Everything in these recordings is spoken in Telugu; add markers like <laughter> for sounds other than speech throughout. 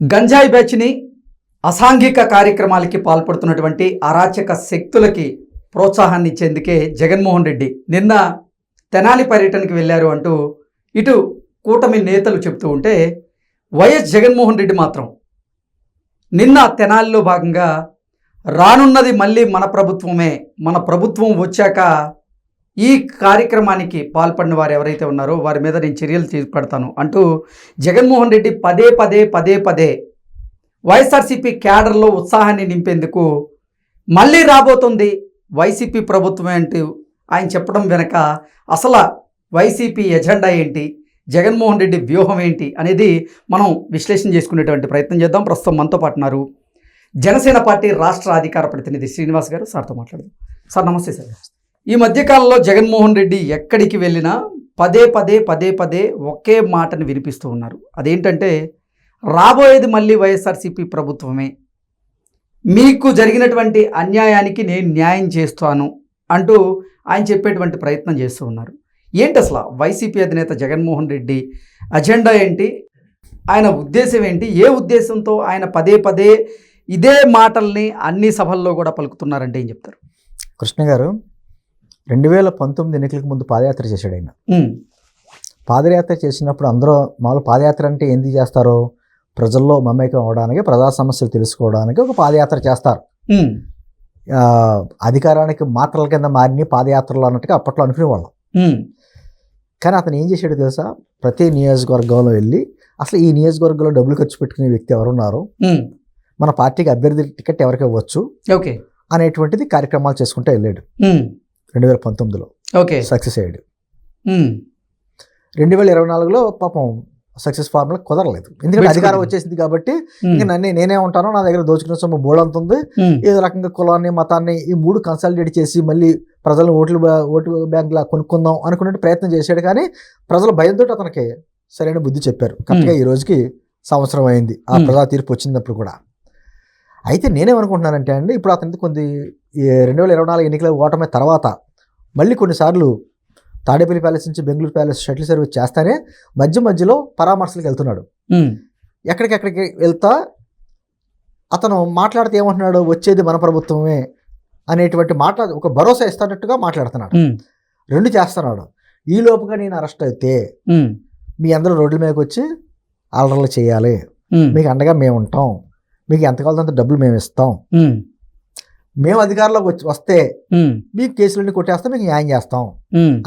గంజాయి బ్యాచ్ని అసాంఘిక కార్యక్రమాలకి పాల్పడుతున్నటువంటి అరాచక శక్తులకి ప్రోత్సాహాన్ని ఇచ్చేందుకే జగన్మోహన్ రెడ్డి నిన్న తెనాలి పర్యటనకి వెళ్ళారు అంటూ ఇటు కూటమి నేతలు చెప్తూ ఉంటే వైఎస్ జగన్మోహన్ రెడ్డి మాత్రం నిన్న తెనాలిలో భాగంగా రానున్నది మళ్ళీ మన ప్రభుత్వమే మన ప్రభుత్వం వచ్చాక ఈ కార్యక్రమానికి పాల్పడిన వారు ఎవరైతే ఉన్నారో వారి మీద నేను చర్యలు చేపడతాను అంటూ జగన్మోహన్ రెడ్డి పదే పదే పదే పదే వైఎస్ఆర్సీపీ క్యాడర్లో ఉత్సాహాన్ని నింపేందుకు మళ్ళీ రాబోతుంది వైసీపీ ప్రభుత్వం అంటూ ఆయన చెప్పడం వెనక అసలు వైసీపీ ఎజెండా ఏంటి? జగన్మోహన్ రెడ్డి వ్యూహం ఏంటి? అనేది మనం విశ్లేషణ చేసుకునేటువంటి ప్రయత్నం చేద్దాం. ప్రస్తుతం మనతో పాటున్నారు జనసేన పార్టీ రాష్ట్ర అధికార ప్రతినిధి శ్రీనివాస్ గారు. సార్తో మాట్లాడదాం. సార్ నమస్తే సార్. ఈ మధ్యకాలంలో జగన్మోహన్ రెడ్డి ఎక్కడికి వెళ్ళినా పదే పదే పదే పదే ఒకే మాటను వినిపిస్తూ ఉన్నారు. అదేంటంటే రాబోయేది మళ్ళీ వైఎస్ఆర్సీపీ ప్రభుత్వమే. మీకు జరిగినటువంటి అన్యాయానికి నేను న్యాయం చేస్తాను అంటూ ఆయన చెప్పేటువంటి ప్రయత్నం చేస్తూ ఉన్నారు. ఏంటి అసలు వైసీపీ అధినేత జగన్మోహన్ రెడ్డి అజెండా ఏంటి? ఆయన ఉద్దేశం ఏంటి? ఏ ఉద్దేశంతో ఆయన పదే పదే ఇదే మాటల్ని అన్ని సభల్లో కూడా పలుకుతున్నారంటే ఏం చెప్తారు? కృష్ణ గారు రెండు వేల పంతొమ్మిది ఎన్నికలకు ముందు పాదయాత్ర చేశాడు ఆయన. పాదయాత్ర చేసినప్పుడు అందరూ మామూలు పాదయాత్ర అంటే ఎందుకు చేస్తారో ప్రజల్లో మమేకం అవడానికి ప్రజా సమస్యలు తెలుసుకోవడానికి ఒక పాదయాత్ర చేస్తారు. అధికారానికి మాత్రల కింద మారిన పాదయాత్రలు అన్నట్టుగా అప్పట్లో అనుకునేవాళ్ళం. కానీ అతను ఏం చేశాడో తెలుసా? ప్రతి నియోజకవర్గంలో వెళ్ళి అసలు ఈ నియోజకవర్గంలో డబ్బులు ఖర్చు పెట్టుకునే వ్యక్తి ఎవరున్నారో? మన పార్టీకి అభ్యర్థి టికెట్ ఎవరికి ఇవ్వచ్చు? ఓకే. అనేటువంటిది కార్యక్రమాలు చేసుకుంటూ వెళ్ళాడు. రెండు వేల పంతొమ్మిదిలో ఓకే. సక్సెస్ అయ్యాడు. రెండు వేల ఇరవై నాలుగులో పాపం సక్సెస్ ఫార్ములా కుదరలేదు. ఎందుకంటే అధికారం. వచ్చేసింది కాబట్టి ఇంకా నన్ను నేనే ఉంటాను నా దగ్గర దోచుకున్న సొమ్ము బోళంత ఉంది ఏదో రకంగా కులాన్ని మతాన్ని ఈ మూడు కన్సల్టేట్ చేసి మళ్ళీ ప్రజలను ఓట్లు ఓటు బ్యాంకులా కొనుక్కుందాం అనుకున్నట్టు ప్రయత్నం చేశాడు కానీ ప్రజల భయంతో అతనికి సరైన బుద్ధి చెప్పారు. కరెక్ట్గా ఈ రోజుకి సంవత్సరం అయింది. ఆ. ప్రజా తీర్పు వచ్చినప్పుడు కూడా. అయితే నేనేమనుకుంటున్నానంటే అండి ఇప్పుడు అతనికి కొద్ది రెండు వేల ఇరవై నాలుగు ఎన్నికల ఓటమి తర్వాత మళ్ళీ కొన్నిసార్లు తాడేపల్లి ప్యాలెస్ నుంచి బెంగళూరు ప్యాలెస్ షటిల్ సర్వీస్ చేస్తానే మధ్య మధ్యలో పరామర్శలకు వెళ్తున్నాడు. ఎక్కడికెక్కడికి వెళ్తా అతను మాట్లాడితే ఏమంటున్నాడు వచ్చేది మన ప్రభుత్వమే అనేటువంటి మాట ఒక భరోసా ఇస్తున్నట్టుగా మాట్లాడుతున్నాడు. రెండు చేస్తున్నాడు. ఈ లోపుగా నేను అరెస్ట్ అయితే మీ అందరూ రోడ్ల మీదకి వచ్చి అల్లర్లు చేయాలి. మీకు అండగా మేము ఉంటాం మీకు ఎంత కావాలంటే అంత డబ్బులు మేము ఇస్తాం. మేము అధికారంలోకి వచ్చి వస్తే మీకు కేసులన్నీ కొట్టేస్తాం మీకు న్యాయం చేస్తాం.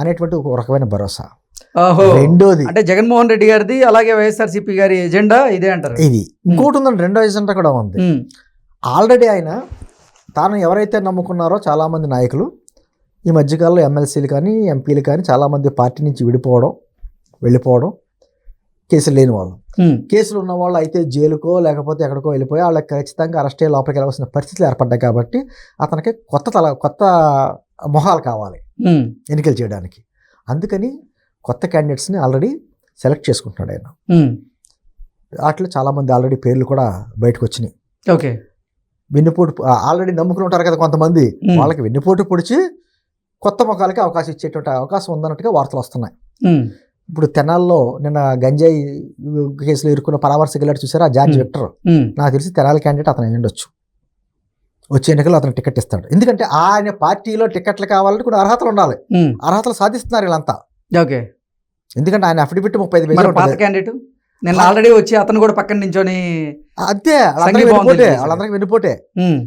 అనేటువంటి ఒక రకమైన భరోసా. రెండోది. అంటే జగన్మోహన్ రెడ్డి గారిది అలాగే వైఎస్ఆర్సీపీ గారి ఎజెండా ఇదే అంటారు. ఇది. ఇంకోటి ఉందండి రెండో ఎజెండా కూడా ఉంది. ఆల్రెడీ ఆయన తాను ఎవరైతే నమ్ముకున్నారో చాలామంది నాయకులు ఈ మధ్యకాలంలో ఎమ్మెల్సీలు కానీ ఎంపీలు కానీ చాలామంది పార్టీ నుంచి విడిపోవడం వెళ్ళిపోవడం కేసులు లేని వాళ్ళు. కేసులు ఉన్న వాళ్ళు అయితే జైలుకో లేకపోతే ఎక్కడికో వెళ్ళిపోయి వాళ్ళకి ఖచ్చితంగా అరెస్ట్ అయ్యి లోపలికి వెళ్ళవలసిన పరిస్థితులు ఏర్పడ్డాయి కాబట్టి అతనికి కొత్త తల కొత్త మొహాలు కావాలి ఎన్నికలు చేయడానికి. అందుకని కొత్త క్యాండిడేట్స్ని ఆల్రెడీ సెలెక్ట్ చేసుకుంటున్నాడు ఆయన. వాటిలో చాలామంది ఆల్రెడీ పేర్లు కూడా బయటకు వచ్చినాయి ఓకే. వెన్నుపోటు ఆల్రెడీ నమ్ముకుని ఉంటారు కదా కొంతమంది. వాళ్ళకి వెన్నుపోటు పొడిచి కొత్త ముఖాలకి అవకాశం ఇచ్చేటువంటి అవకాశం ఉందన్నట్టుగా వార్తలు వస్తున్నాయి. ఇప్పుడు తెనాల్లో నిన్న గంజాయి కేసులో ఇరుక్కున్న పరామర్శకు వెళ్ళాడు చూసారా? జార్జ్. విక్టర్. నాకు తెలిసి తెనాలి క్యాండిడేట్ అతను ఉండొచ్చు. వచ్చే ఎన్నికల్లో అతను టికెట్ ఇస్తాడు. ఎందుకంటే ఆయన పార్టీలో టికెట్లు కావాలంటే కొన్ని అర్హతలు ఉండాలి. అర్హతలు సాధిస్తున్నారు వీళ్ళంతా. ఓకే. ఎందుకంటే ఆయన అఫిడవిట్ ముప్పై ఐదు. క్యాండిడేట్ నిన్న ఆల్రెడీ వచ్చి అతను కూడా పక్కన నించొని అంతే తెలియజేశాడు. వాళ్ళందరికీ వెన్నుపోటే ఉమ్,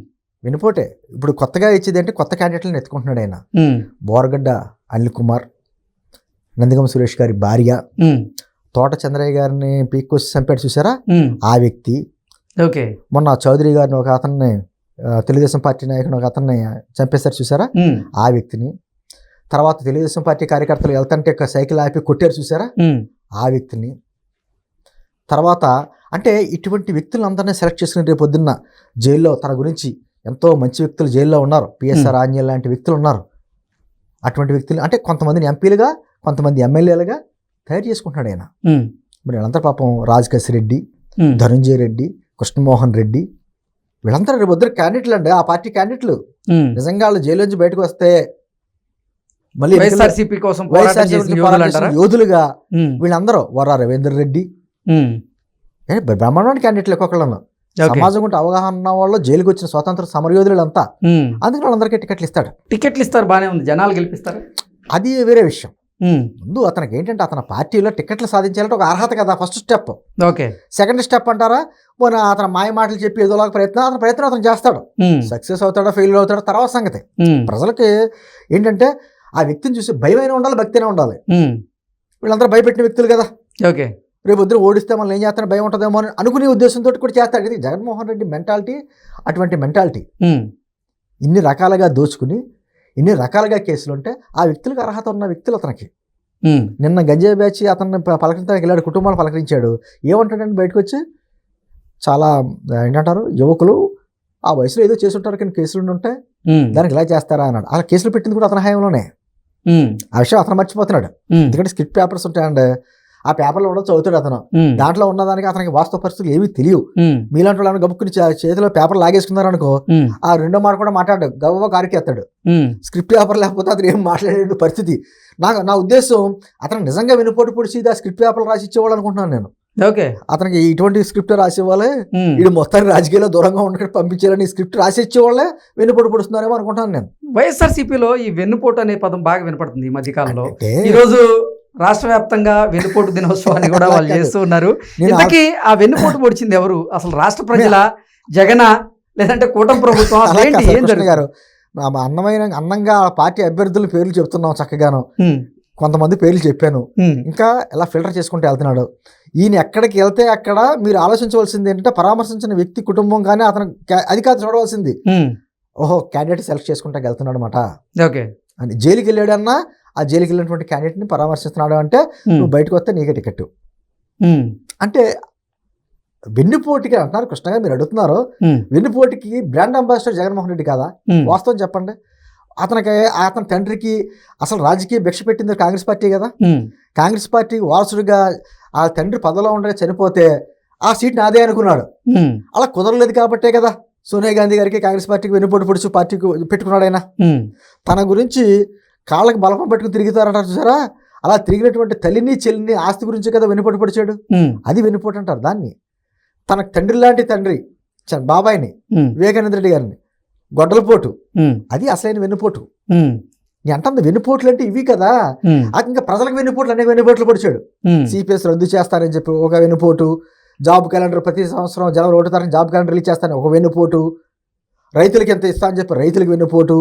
వెన్నుపోటే ఇప్పుడు కొత్తగా ఇచ్చేది అంటే కొత్త క్యాండిడేట్లను ఎత్తుకుంటున్నాడు ఆయన. బోరగడ్డ అనిల్ కుమార్ నందిగం సురేష్ గారి భార్య. తోట చంద్రయ్య గారిని పీక్కొచ్చి చంపాడు చూసారా? ఆ వ్యక్తి. ఓకే. మొన్న చౌదరి గారిని ఒక అతన్ని తెలుగుదేశం పార్టీ నాయకుని ఒక అతన్ని చంపేశారు చూసారా? ఆ వ్యక్తిని. తర్వాత తెలుగుదేశం పార్టీ కార్యకర్తలు వెళ్తుంటే ఒక సైకిల్ ఆపి కొట్టారు చూసారా? ఆ వ్యక్తిని. తర్వాత అంటే ఇటువంటి వ్యక్తులందరినీ సెలెక్ట్ చేసుకుని రేపు పొద్దున్న జైల్లో తన గురించి ఎంతో మంచి వ్యక్తులు జైల్లో ఉన్నారు. పిఎస్ఆర్ ఆంజల్ లాంటి వ్యక్తులు ఉన్నారు. అటువంటి వ్యక్తులు అంటే కొంతమందిని ఎంపీలుగా కొంతమంది ఎమ్మెల్యేలుగా తయారు చేసుకుంటున్నాడు ఆయన. మరి వీళ్ళంతా పాపం రాజకేశ్ రెడ్డి ధనంజయ రెడ్డి కృష్ణమోహన్ రెడ్డి. వీళ్ళంతా రేపు ఇద్దరు క్యాండిడేట్లు అండి ఆ పార్టీ క్యాండిడేట్లు. నిజంగా వాళ్ళు జైలు నుంచి బయటకు వస్తే మళ్ళీ వైఎస్ఆర్సీపీ కోసం యోధులుగా వీళ్ళందరూ వరా రవీందర్ రెడ్డి. బ్రహ్మాండమైన క్యాండిడేట్లు ఒక్కొక్కళ్ళను. సమాజం గురించి అవగాహన ఉన్న వాళ్ళు జైలుకి వచ్చిన స్వతంత్ర సమరయోధులు అంతా. అందుకని వాళ్ళందరికీ టికెట్లు ఇస్తాడు. టికెట్లు ఇస్తారు బానే ఉంది. జనాలు గెలిపిస్తారు. అది వేరే విషయం. ముందు అతనికి ఏంటంటే అతని పార్టీలో టికెట్లు సాధించాలంటే ఒక అర్హత కదా first step. Okay. Second step అంటారా? పోనీ అతను మాయ మాటలు చెప్పి ఏదోలాగా ప్రయత్నం అతని ప్రయత్నం అతను చేస్తాడు. సక్సెస్ అవుతాడో ఫెయిల్ అవుతాడో తర్వాత సంగతి. ప్రజలకి ఏంటంటే ఆ వ్యక్తిని చూసి భయమైనా ఉండాలి భక్తినే ఉండాలి. వీళ్ళందరూ భయపెట్టిన వ్యక్తులు కదా. ఓకే. రేపు వద్దు ఓడిస్తే మనం ఏం చేస్తాను భయం ఉంటుందేమో అని అనుకునే ఉద్దేశంతో కూడా చేస్తాడు ఇది జగన్మోహన్ రెడ్డి మెంటాలిటీ అటువంటి మెంటాలిటీ. ఇన్ని రకాలుగా దోచుకుని ఇన్ని రకాలుగా కేసులు ఉంటే ఆ వ్యక్తులకు అర్హత ఉన్న వ్యక్తులు అతనికి. నిన్న గంజాయి బ్యాచ్ అతన్ని పలకరించడానికి వెళ్ళాడు కుటుంబాలు పలకరించాడు ఏమంటాడంటే బయటకు వచ్చి చాలా ఏంటంటారు యువకులు ఆ వయసులో ఏదో చేసుంటారు కానీ కేసులు ఉమ్. దానికి ఇలా చేస్తారా అన్నాడు అలా కేసులు పెట్టింది కూడా అతని హయాంలోనే. ఆ విషయం అతను మర్చిపోతున్నాడు. ఎందుకంటే స్క్రిప్ట్ పేపర్స్ ఉంటాయండి ఆ పేపర్లో కూడా చదువుతాడు అతను. దాంట్లో ఉన్నదానికి అతనికి వాస్తవ పరిస్థితులు ఏమీ తెలియవు. మీలాంటి వాళ్ళని గబుక్కుని చేతిలో పేపర్ లాగేసుకున్నారు అనుకో. ఆ రెండో మాట కూడా మాట్లాడు గవ్వ కారికేస్తాడు ఉమ్. స్క్రిప్ట్ పేపర్ లేకపోతే అతను ఏం మాట్లాడే పరిస్థితి నాకు నా ఉద్దేశం అతను నిజంగా వెనుపోటు పొడిచి ఆ స్క్రిప్ట్ పేపర్లు రాసి ఇచ్చేవాళ్ళు అనుకుంటున్నాను నేను ఓకే అతనికి ఇటువంటి స్క్రిప్ట్ రాసేవాళ్ళే. వీడు మొత్తానికి రాజకీయాల్లో దూరంగా ఉండకుండా పంపించాలని స్క్రిప్ట్ రాసి ఇచ్చేవాళ్ళే వెనుపోటు పొడుస్తున్నారేమో అనుకుంటున్నాను నేను వైఎస్ఆర్సీపీలో ఈ వెన్నుపోటు అనే పదం బాగా వినపడుతుంది ఈ మధ్య కాలంలో అంటే ఈ రోజు రాష్ట్ర వ్యాప్తంగా వెన్నుపోటు దినోత్సవాన్ని కూడా వాళ్ళు <laughs> చేస్తూ ఉన్నారు ఇంతకీ ఆ వెన్నుపోటు పొడిచింది ఎవరు అసలు రాష్ట్ర ప్రజల జగన లేదంటే కూటమి ప్రభుత్వం అసలు ఏంటి? ఏం కృష్ణ జరుగుతుంది? గారు మా- మా అన్నమైన అందంగా ఆ పార్టీ అభ్యర్థుల పేర్లు చెప్తున్నాం చక్కగాను. కొంతమంది పేర్లు చెప్పాను. ఇంకా ఎలా ఫిల్టర్ చేసుకుంటూ వెళ్తున్నాడు ఈయన ఎక్కడికి వెళ్తే అక్కడ మీరు ఆలోచించవలసింది ఏంటంటే పరామర్శించిన వ్యక్తి కుటుంబం కానీ అతను అది కాదు చూడవలసింది. ఓహో క్యాండిడేట్ సెలెక్ట్ చేసుకుంటా వెళ్తున్నాడు అనమాట ఓకే అని జైలుకి వెళ్ళాడన్నా ఆ జైలుకి వెళ్ళినటువంటి క్యాండిడేట్ని పరామర్శిస్తున్నాడు అంటే. నువ్వు బయటకు వస్తే నీకే టికెట్. అంటే వెన్నుపోటుకి అంటున్నారు కృష్ణగా మీరు అడుగుతున్నారు. వెన్నుపోటుకి బ్రాండ్ అంబాసిడర్ జగన్మోహన్ రెడ్డి కాదా. వాస్తవం చెప్పండి అతనికి అతని తండ్రికి అసలు రాజకీయ భిక్ష పెట్టింది కాంగ్రెస్ పార్టీ కదా. కాంగ్రెస్ పార్టీ వారసుడిగా ఆ తండ్రి పదవిలో ఉండగా చనిపోతే ఆ సీట్ నాదే అనుకున్నాడు. అలా కుదరలేదు కాబట్టే కదా సోనియా గాంధీ గారికి కాంగ్రెస్ పార్టీకి వెన్నుపోటు పొడుచు పార్టీకి పెట్టుకున్నాడు ఆయన. తన గురించి కాళ్ళకి బలపం పట్టుకుని తిరుగుతారంటారు చూసారా అలా తిరిగినటువంటి తల్లిని చెల్లిని ఆస్తి గురించి కదా వెన్నుపోటు పొడిచాడు. అది వెన్నుపోటు అంటారు దాన్ని తన తండ్రి లాంటి తండ్రి బాబాయిని. వివేకానంద రెడ్డి గారిని గొడ్డలపోటు. అది అసలైన వెన్నుపోటు అంటుంది వెన్నుపోట్లు అంటే ఇవి కదా. అది ఇంకా ప్రజలకు వెన్నుపోట్లు అనేక వెన్నుపోట్లు పొడిచాడు. సిపిఎస్ రద్దు చేస్తారని చెప్పి ఒక వెన్నుపోటు జాబ్ క్యాలెండర్ ప్రతి సంవత్సరం జనవరి ఒకటో తారీఖు జాబ్ క్యాలెండర్ రిలీజ్ చేస్తాను. ఒక వెన్నుపోటు. రైతులకి ఎంత ఇస్తా అని చెప్పి రైతులకు వెన్నుపోటు.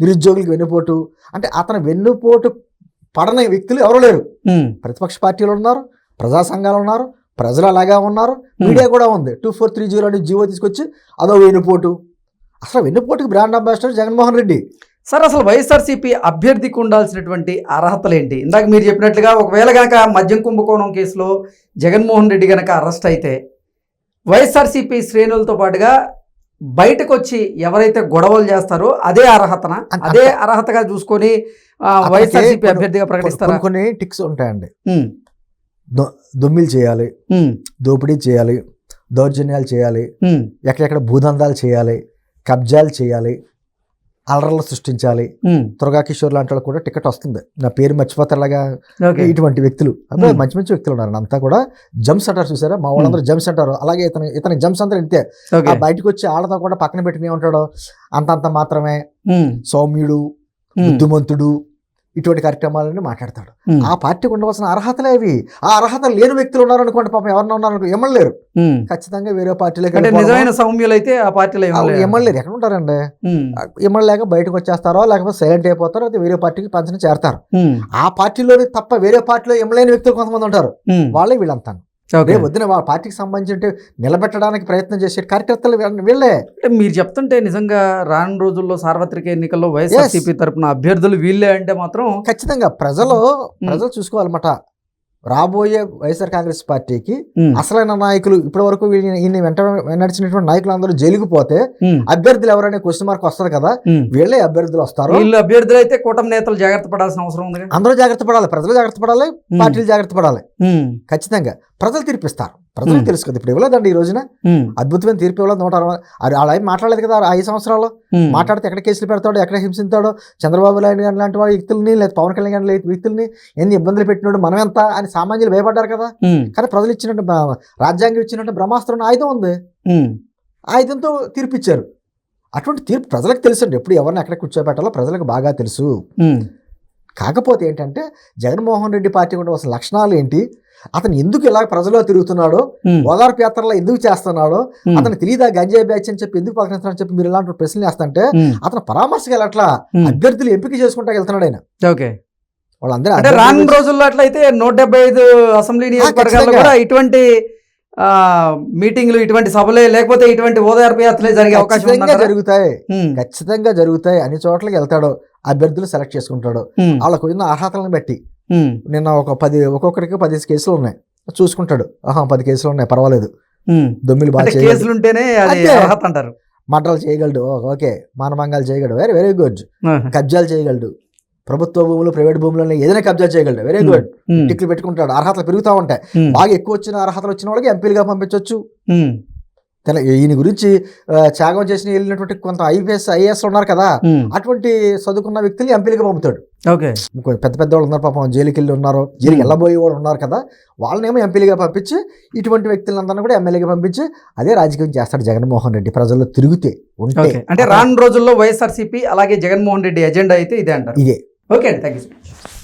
నిరుద్యోగులకు వెన్నుపోటు. అంటే అతను వెన్నుపోటు పడని వ్యక్తులు ఎవరు లేరు. ప్రతిపక్ష పార్టీలు ఉన్నారు ప్రజా సంఘాలు ఉన్నారు ప్రజలు అలాగా ఉన్నారు. మీడియా కూడా ఉంది. టూ ఫోర్ త్రీ జీరో అని జీవో తీసుకొచ్చి అదో వెన్నుపోటు. అసలు వెన్నుపోటుకి brand ambassador Jaganmohan Reddy. Sir అసలు వైఎస్ఆర్సీపీ అభ్యర్థికి ఉండాల్సినటువంటి అర్హతలు ఏంటి ఇందాక మీరు చెప్పినట్లుగా ఒకవేళ గనక మద్యం కుంభకోణం కేసులో జగన్మోహన్ రెడ్డి గనక అరెస్ట్ అయితే వైఎస్ఆర్సీపీ శ్రేణులతో పాటుగా బయటకు వచ్చి ఎవరైతే గొడవలు చేస్తారో అదే అర్హతన? అదే అర్హతగా చూసుకొని వైఎస్ఆర్సీపీ అభ్యర్థిగా ప్రకటిస్తారా? కొన్ని టిక్స్ ఉంటాయండి. దొమ్మిలు చేయాలి దోపిడీ చేయాలి దౌర్జన్యాలు చేయాలి ఎక్కడెక్కడ భూదందాలు చేయాలి కబ్జాలు చేయాలి అలరలు సృష్టించాలి. దుర్గా కిషోర్ లాంటి వాళ్ళు కూడా టికెట్ వస్తుంది. నా పేరు మర్చిపోతారులాగా ఓకే. ఇటువంటి వ్యక్తులు. మంచి మంచి వ్యక్తులు ఉన్నారు. అంతా కూడా జమ్స్ అంటారు చూసారా? మా వాళ్ళందరూ జమ్స్ అంటారు. అలాగే ఇతని ఇతని జమ్స్ అంతా ఇంతే. బయటకు వచ్చి ఆడతో కూడా పక్కన పెట్టుకునే ఉంటాడు అంతంత మాత్రమే. సౌమ్యుడు బుద్ధిమంతుడు ఇటువంటి కార్యక్రమాలన్నీ మాట్లాడతాడు. ఆ పార్టీకి ఉండవలసిన అర్హతలే అవి ఆ అర్హత లేని వ్యక్తులు ఉన్నారు అనుకోండి పాపం ఎవరన్నా ఉన్నారు ఎమ్మెల్యేరు. ఖచ్చితంగా వేరే పార్టీలోకి నిజమైన సౌమ్యులు అయితే ఆ పార్టీలో. ఎమ్మెల్యేరు ఎక్కడ ఉంటారండి? ఎమ్మెల్యేగా బయటకు వచ్చేస్తారో లేకపోతే సైలెంట్ అయిపోతారో అయితే వేరే పార్టీకి పంచని చేరతారు. ఆ పార్టీలోని తప్ప వేరే పార్టీలో ఎమ్మెల్యే వ్యక్తులు కొంతమంది ఉంటారు. వాళ్ళే వీళ్ళంతా ఓకే. రేపు వద్దున వాళ్ళ పార్టీకి సంబంధించి నిలబెట్టడానికి ప్రయత్నం చేసే కార్యకర్తలు వీళ్ళ- అంటే మీరు చెప్తుంటే నిజంగా రాను రోజుల్లో సార్వత్రిక ఎన్నికల్లో వైఎస్ఆర్సీపీ తరపున అభ్యర్థులు వీళ్ళే అంటే మాత్రం ఖచ్చితంగా ప్రజలు ప్రజలు చూసుకోవాలన్నమాట. రాబోయే వైఎస్ఆర్ కాంగ్రెస్ పార్టీకి అసలైన నాయకులు ఇప్పటి వరకు వీళ్ళని ఈయన వెంట నడిచినటువంటి నాయకులు అందరూ జైలుకు పోతే అభ్యర్థులు ఎవరైనా క్వశ్చన్ మార్క్ వస్తుంది కదా. వీళ్ళే అభ్యర్థులు వస్తారు. వీళ్ళు అభ్యర్థులు అయితే కూటమి నేతలు జాగ్రత్త పడాల్సిన అవసరం ఉంది అందరూ జాగ్రత్త పడాలి ప్రజలు జాగ్రత్త పడాలి పార్టీలు జాగ్రత్త పడాలి. ఖచ్చితంగా ప్రజలు తీర్పిస్తారు. ప్రజలకు. తెలుసు కదా. ఇప్పుడు ఇవ్వలేదండి ఈ రోజున. అద్భుతమైన తీర్పు ఇవ్వలేదు. నూట అరవై అలా ఏం మాట్లాడలేదు కదా ఐదు సంవత్సరాలు ఉమ్, మాట్లాడితే ఎక్కడ కేసులు పెడతాడో ఎక్కడ హింసిస్తాడో చంద్రబాబు నాయుడు గారు లాంటి వారి వ్యక్తుల్ని లేదా పవన్ కళ్యాణ్ గారి వ్యక్తుల్ని ఎన్ని ఇబ్బందులు పెట్టినాడు మనం ఎంత అని సామాన్యులు భయపడ్డారు కదా. కానీ ప్రజలు ఇచ్చినట్టు రాజ్యాంగం ఇచ్చినట్టు బ్రహ్మాస్త్రం ఆయుధం ఉంది. ఆయుధంతో తీర్పిచ్చారు. అటువంటి తీర్పు ప్రజలకు తెలుసు అండి ఎప్పుడు ఎవరిని ఎక్కడ కూర్చోబెట్టాలో ప్రజలకు బాగా తెలుసు. కాకపోతే ఏంటంటే జగన్మోహన్ రెడ్డి పార్టీ ఉండే అసలు లక్షణాలు ఏంటి? అతను ఎందుకు ఇలా ప్రజల్లో తిరుగుతున్నాడో ఓదార్పు యాత్రలో ఎందుకు చేస్తున్నాడో అతను తెలియదా గంజాయి బ్యాచ్ అని చెప్పి ఎందుకు ప్రకటిస్తున్నాడని చెప్పి మీరు ఇలాంటి ప్రశ్నలు వేస్తుంటే అతను పరామర్శకు వెళ్ళట్లా ఉమ్, అభ్యర్థులు ఎంపిక చేసుకుంటా వెళ్తున్నాడు ఆయన. ఓకే. వాళ్ళందరూ అంటే రానున్న రోజుల్లో అట్లయితే నూట డెబ్బై ఐదు అసెంబ్లీ నియోజకవర్గాల్లో. కూడా ఇటువంటి మీటింగ్లు ఇటువంటి సభలే లేకపోతే ఇటువంటి ఓదార్పు యాత్రలే జరిగే అవకాశం? జరుగుతాయి. ఖచ్చితంగా జరుగుతాయి. అన్ని చోట్లకి వెళ్తాడు. అభ్యర్థులు సెలెక్ట్ చేసుకుంటాడు. వాళ్ళకు ఉన్న అర్హతలను బట్టి. నిన్న ఒక పది ఒక్కొక్కరికి పది కేసులు ఉన్నాయి. చూసుకుంటాడు. ఆహా పది కేసులు ఉన్నాయి. పర్వాలేదు. దొమ్మిలు బాగా కేసులు ఉంటేనే అంటారు. చేయగలడు. ఓకే. మానభంగాలు చేయగలడు. Very very good. కబ్జాలు చేయగలడు. ప్రభుత్వ భూములు ప్రైవేట్ భూములు ఏదైనా కబ్జా చేయగలడు. వెరీ గుడ్ టిక్లు పెట్టుకుంటాడు. అర్హతలు పెరుగుతూ ఉంటాయి. బాగా ఎక్కువ వచ్చిన అర్హతలు వచ్చిన వాళ్ళకి ఎంపీలుగా పంపించవచ్చు తెల- ఈయన గురించి త్యాగం చేసిన వెళ్ళినటువంటి కొంత ఐపీఎస్ ఐఏఎస్ ఉన్నారు కదా. అటువంటి చదువుకున్న వ్యక్తులు ఎంపీలుగా పంపుతాడు. ఓకే. పెద్ద పెద్ద వాళ్ళు ఉన్నారు పాపం జైలుకి వెళ్ళి ఉన్నారు జైలుకి. వెళ్ళబోయే వాళ్ళు ఉన్నారు కదా వాళ్ళనేమో ఎంపీలుగా పంపించి ఇటువంటి వ్యక్తులందరినీ కూడా ఎమ్మెల్యేగా పంపించి అదే రాజకీయం చేస్తాడు జగన్మోహన్ రెడ్డి ప్రజల్లో తిరిగితే ఉంటే. అంటే రానున్న రోజుల్లో వైఎస్ఆర్సీపీ అలాగే జగన్మోహన్ రెడ్డి ఎజెండా అయితే ఇదే అంటారు. ఇదే. ఓకే అండి థ్యాంక్ యూ సో మచ్